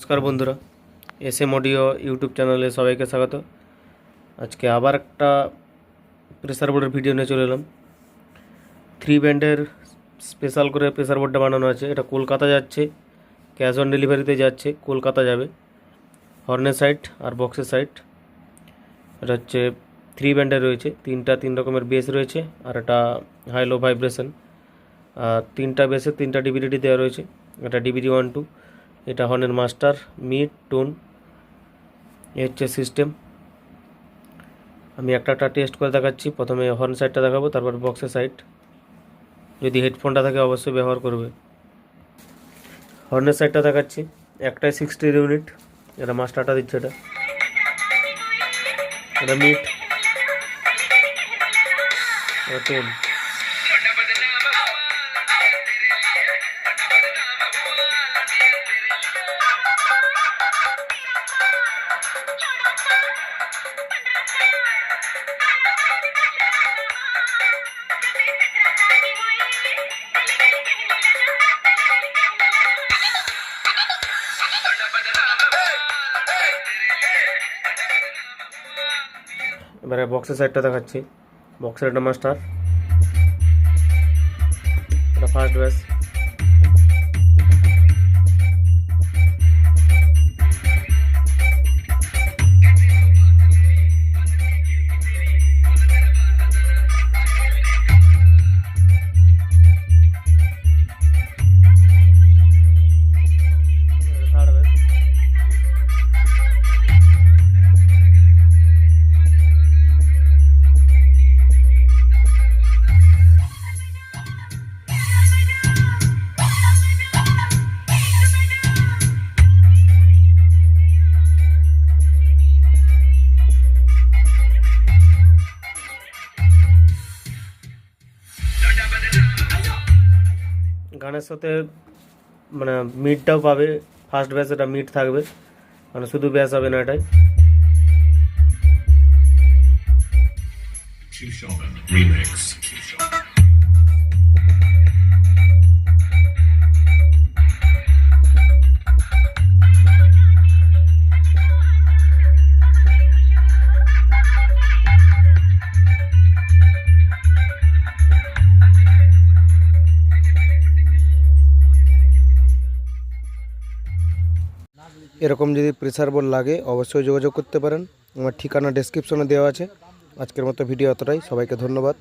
নমস্কার বন্ধুরা S M audio YouTube চ্যানেলে সবাইকে স্বাগত। আজকে আবার একটা প্রেসার বোর্ডের ভিডিও নিয়ে চলে এলাম। থ্রি ব্যান্ডের স্পেশাল করে প্রেসার বোর্ডটা বানানো আছে। এটা কলকাতা যাচ্ছে ক্যাশ অন ডেলিভারিতে যাচ্ছে, কলকাতা যাবে। হর্নের সাইড আর বক্সের সাইড এটা হচ্ছে থ্রি ব্যান্ডের রয়েছে। তিনটা তিন রকমের বেস রয়েছে আর এটা হাই লো ভাইব্রেশন আর তিনটা বেসে তিনটা ডিভিডিটি দেওয়া রয়েছে। এটা ডিভিডি ওয়ান টু এটা হর্নের মাস্টার মিড টোন এ হচ্ছে সিস্টেম। আমি একটা একটা টেস্ট করে দেখাচ্ছি। প্রথমে হর্ন সাইডটা দেখাবো, তারপর বক্সের সাইড যদি হেডফোনটা থাকে, অবশ্যই ব্যবহার করবে। হর্নের সাইডটা দেখাচ্ছি। একটাই সিক্সটি ইউনিট এটা মাস্টারটা দিচ্ছে এটা। এটা মিড। এটা টোন। এবারে বক্সের সাইডটা দেখাচ্ছি। বক্সের এটা মাস্টার এটা ফার্স্ট ব্যাস গানের সাথে মানে মিডটাও পাবে ফার্স্ট ব্যাচ এটা মিট থাকবে মানে শুধু ব্যাচ হবে না এটাই Remix. এরকম যদি প্রেসার বোর্ড লাগে, অবশ্যই যোগাযোগ করতে পারেন। আমার ঠিকানা ডেসক্রিপশনে দেওয়া আছে। আজকের মতো ভিডিও এতটাই। সবাইকে ধন্যবাদ।